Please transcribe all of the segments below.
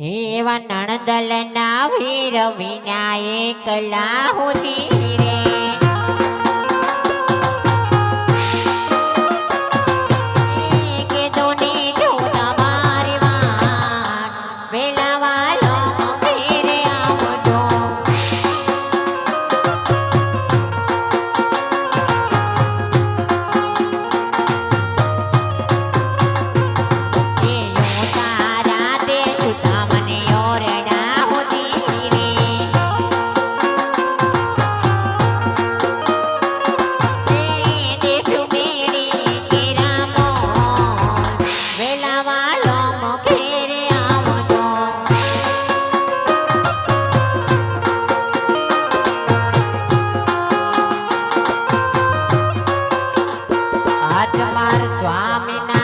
એવા નણદલના વીર વિનાયક લાહોથી તમાર સ્વામી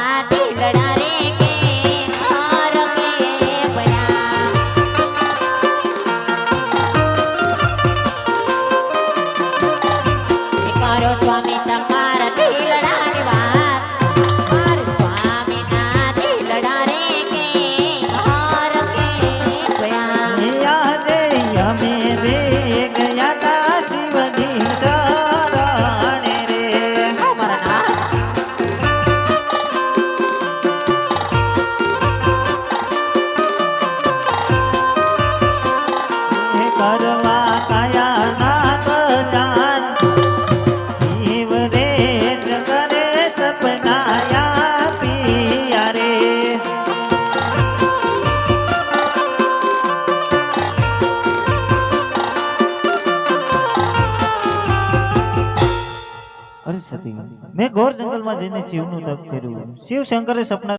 હતી મેં ઘોર જંગલમાં જઈને શિવનું તપ કર્યું. શિવ શંકરે સપના